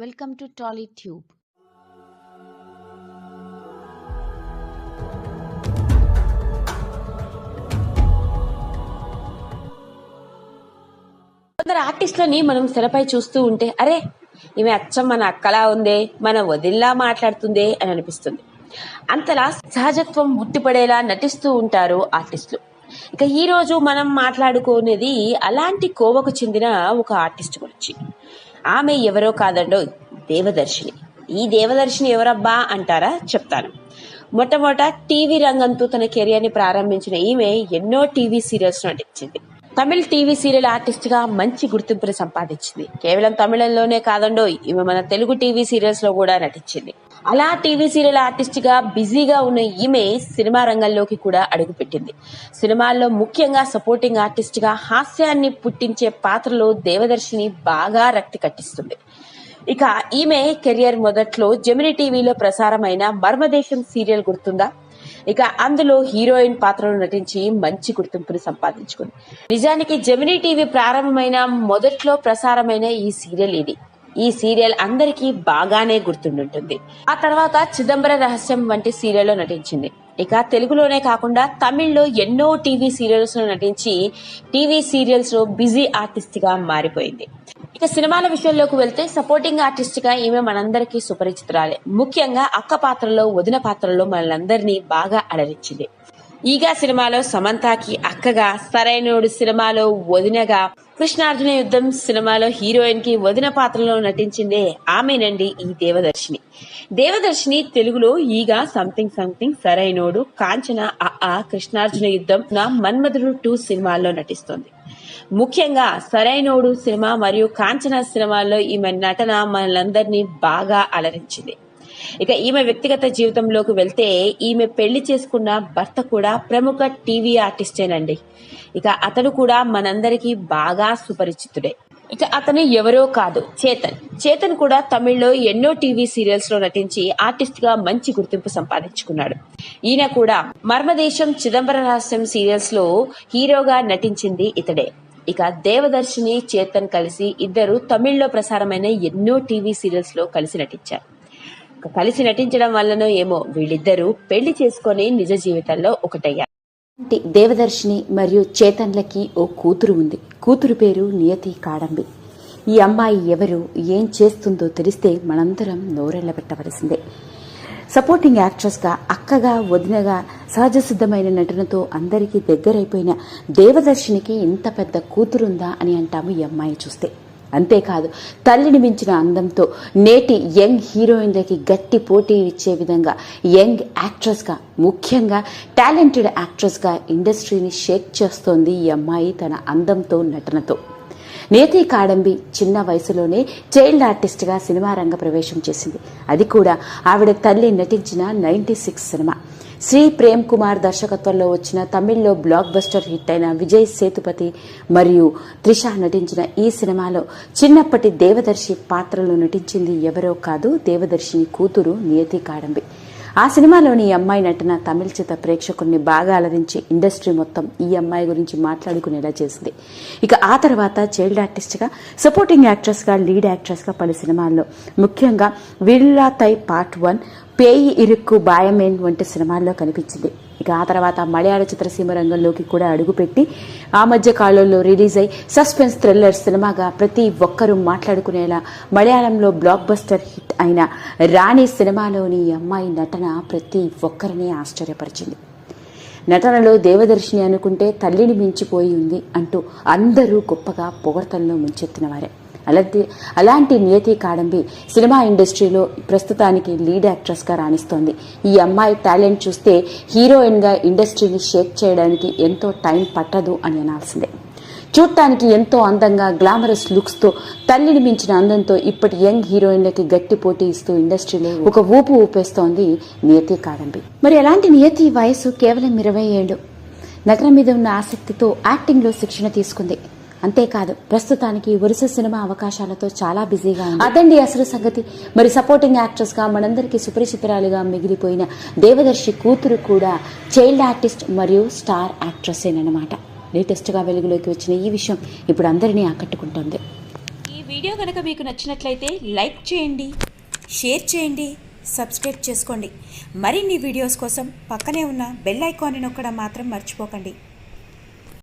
Welcome to Tally tube. కొందరు ఆర్టిస్టులని మనం తెరపై చూస్తూ ఉంటే అరే ఈమె అచ్చం మన అక్కలా ఉందే మన వదిల్లా మాట్లాడుతుందే అని అనిపిస్తుంది. అంతలా సహజత్వం ఉట్టిపడేలా నటిస్తూ ఉంటారు ఆర్టిస్టులు. ఇక ఈ రోజు మనం మాట్లాడుకునేది అలాంటి కోవకు చెందిన ఒక ఆర్టిస్ట్ గురించి. ఆమె ఎవరో కాదండో దేవదర్శిని. ఈ దేవదర్శిని ఎవరబ్బా అంటారా చెప్తాను. మొట్టమొదట టీవీ రంగంతో తన కెరియర్ని ప్రారంభించిన ఈమె ఎన్నో టీవీ సీరియల్స్ నటించింది. తమిళ్ టీవీ సీరియల్ ఆర్టిస్ట్గా మంచి గుర్తింపుని సంపాదించింది. కేవలం తమిళంలోనే కాదండో ఈమె మన తెలుగు టీవీ సీరియల్స్లో కూడా నటించింది. అలా టీవీ సీరియల్ ఆర్టిస్ట్గా బిజీగా ఉన్న ఈమె సినిమా రంగంలోకి కూడా అడుగుపెట్టింది. సినిమాల్లో ముఖ్యంగా సపోర్టింగ్ ఆర్టిస్ట్గా హాస్యాన్ని పుట్టించే పాత్రలో దేవదర్శిని బాగా రక్తి కట్టిస్తుంది. ఇక ఈమె కెరియర్ మొదట్లో జెమిని టీవీలో ప్రసారమైన మర్మదేశం సీరియల్ గుర్తుందా? ఇక అందులో హీరోయిన్ పాత్రలో నటించి మంచి గుర్తింపును సంపాదించుకుంది. నిజానికి జెమిని టీవీ ప్రారంభమైన మొదట్లో ప్రసారమైన ఈ సీరియల్ ఇది. ఈ సీరియల్ అందరికీ బాగానే గుర్తుండుంటుంది. ఆ తర్వాత చిదంబర రహస్యం వంటి సీరియల్లో నటించింది. ఇక తెలుగులోనే కాకుండా తమిళ్ళో ఎన్నో టీవీ సీరియల్స్లో నటించి టీవీ సీరియల్స్లో బిజీ ఆర్టిస్ట్గా మారిపోయింది. ఇక సినిమాల విషయంలోకి వెళ్తే సపోర్టింగ్ ఆర్టిస్ట్గా ఈమె మనందరికీ సుపరిచితురాలే. ముఖ్యంగా అక్క పాత్రలో వదిన పాత్రలో మనందరినీ బాగా అలరించింది. ఈగా సినిమాలో సమంతాకి అక్కగా సరైనోడు సినిమాలో వదినగా కృష్ణార్జున యుద్ధం సినిమాలో హీరోయిన్కి వదిన పాత్రలో నటించిందే ఆమెనండి ఈ దేవదర్శిని. దేవదర్శిని తెలుగులో ఈగా సంథింగ్ సంథింగ్ సరైనోడు కాంచన ఆ కృష్ణార్జున యుద్ధం నా మన్మధుడు టూ సినిమాల్లో నటిస్తోంది. ముఖ్యంగా సరైనోడు సినిమా మరియు కాంచన సినిమాల్లో ఈమె నటన మనందరినీ బాగా అలరించింది. ఇక ఈమె వ్యక్తిగత జీవితంలోకి వెళ్తే ఈమె పెళ్ళి చేసుకున్న భర్త కూడా ప్రముఖ టీవీ ఆర్టిస్టేనండి ఇక అతడు కూడా మనందరికీ బాగా సుపరిచితుడే. ఇక అతను ఎవరో కాదు చేతన్. చేతన్ కూడా తమిళ్ళో ఎన్నో టీవీ సీరియల్స్లో నటించి ఆర్టిస్ట్గా మంచి గుర్తింపు సంపాదించుకున్నాడు. ఈయన కూడా మర్మదేశం చిదంబర రహస్యం సీరియల్స్లో హీరోగా నటించింది ఇతడే. ఇక దేవదర్శిని చేతన్ కలిసి ఇద్దరు తమిళ్ళో ప్రసారమైన ఎన్నో టీవీ సీరియల్స్లో కలిసి నటించారు. కలిసి నటించడం వల్లనో ఏమో వీళ్ళిద్దరూ పెళ్ళి చేసుకొని నిజ జీవితంలో ఒకటయ్యారు. దేవదర్శిని మరియు చేతన్లకి ఓ కూతురు ఉంది. కూతురు పేరు నియతి కాడంబి. ఈ అమ్మాయి ఎవరు ఏం చేస్తుందో తెలిస్తే మనందరం నోరెళ్ళ పెట్టవలసిందే. సపోర్టింగ్ యాక్ట్రెస్గా అక్కగా వదినగా సహజ సిద్ధమైన నటనతో అందరికీ దగ్గరైపోయిన దేవదర్శినికి ఇంత పెద్ద కూతురుందా అని అంటాము ఈ అమ్మాయి చూస్తే. అంతేకాదు తల్లిని మించిన అందంతో నేటి యంగ్ హీరోయిన్లకి గట్టి పోటీ ఇచ్చే విధంగా యంగ్ యాక్ట్రెస్గా ముఖ్యంగా టాలెంటెడ్ యాక్ట్రెస్గా ఇండస్ట్రీని షేక్ చేస్తోంది ఈ అమ్మాయి తన అందంతో నటనతో. నేతి కాడంబి చిన్న వయసులోనే చైల్డ్ ఆర్టిస్ట్గా సినిమా రంగ ప్రవేశం చేసింది. అది కూడా ఆవిడ తల్లి నటించిన ninety six cinema. Sri Prem Kumar దర్శకత్వంలో వచ్చిన తమిళ్ళో బ్లాక్ బస్టర్ హిట్ అయిన విజయ్ సేతుపతి మరియు త్రిష నటించిన ఈ సినిమాలో చిన్నప్పటి దేవదర్శి పాత్రలో నటించింది ఎవరో కాదు దేవదర్శిని కూతురు నియతి కాడంబి. ఆ సినిమాలోని ఈ అమ్మాయి నటన తమిళ చిత్ర ప్రేక్షకుల్ని బాగా అలరించి ఇండస్ట్రీ మొత్తం ఈ అమ్మాయి గురించి మాట్లాడుకునేలా చేసింది. ఇక ఆ తర్వాత చైల్డ్ ఆర్టిస్ట్గా సపోర్టింగ్ యాక్ట్రెస్గా లీడ్ యాక్ట్రెస్గా పలు సినిమాల్లో ముఖ్యంగా విల్లా తై పార్ట్ వన్ పేయి ఇరుక్కు బాయమేన్ వంటి సినిమాల్లో కనిపించింది. ఇక ఆ తర్వాత మలయాళ చిత్రసీమ రంగంలోకి కూడా అడుగుపెట్టి ఆ మధ్య కాలంలో రిలీజ్ అయి సస్పెన్స్ థ్రిల్లర్ సినిమాగా ప్రతి ఒక్కరూ మాట్లాడుకునేలా మలయాళంలో బ్లాక్ బస్టర్ హిట్ అయిన రాణి సినిమాలోని అమ్మాయి నటన ప్రతి ఒక్కరిని ఆశ్చర్యపరిచింది. నటనలో దేవదర్శిని అనుకుంటే తల్లిని మించిపోయి ఉంది అంటూ అందరూ గొప్పగా పొగడ్తల్లో ముంచెత్తిన వారే. అలాంటి అలాంటి నియతి కాడంబి సినిమా ఇండస్ట్రీలో ప్రస్తుతానికి లీడ్ యాక్ట్రెస్గా రాణిస్తోంది. ఈ అమ్మాయి టాలెంట్ చూస్తే హీరోయిన్గా ఇండస్ట్రీని షేక్ చేయడానికి ఎంతో టైం పట్టదు అని అనాల్సిందే. చూడటానికి ఎంతో అందంగా గ్లామరస్ లుక్స్తో తల్లిని మించిన అందంతో ఇప్పటి యంగ్ హీరోయిన్లకి గట్టి పోటీ ఇస్తూ ఇండస్ట్రీలో ఒక ఊపు ఊపేస్తోంది నియతి కాడంబి. మరి అలాంటి నియతి వయసు కేవలం ఇరవై ఏళ్ళు. నగరం మీద ఉన్న ఆసక్తితో యాక్టింగ్లో శిక్షణ తీసుకుంది. అంతేకాదు ప్రస్తుతానికి వరుస సినిమా అవకాశాలతో చాలా బిజీగా ఉంది. అదండి అసలు సంగతి. మరి సపోర్టింగ్ యాక్ట్రెస్గా మనందరికీ సుపరిచితురాలుగా మిగిలిపోయిన దేవదర్శి కూతురు కూడా చైల్డ్ ఆర్టిస్ట్ మరియు స్టార్ యాక్ట్రెస్ లేటెస్ట్గా లేటెస్ట్గా వెలుగులోకి వచ్చిన ఈ విషయం ఇప్పుడు అందరినీ ఆకట్టుకుంటోంది. ఈ వీడియో కనుక మీకు నచ్చినట్లయితే లైక్ చేయండి షేర్ చేయండి సబ్స్క్రైబ్ చేసుకోండి. మరిన్ని వీడియోస్ కోసం పక్కనే ఉన్న బెల్ ఐకాన్ని నొక్కడం మాత్రం మర్చిపోకండి.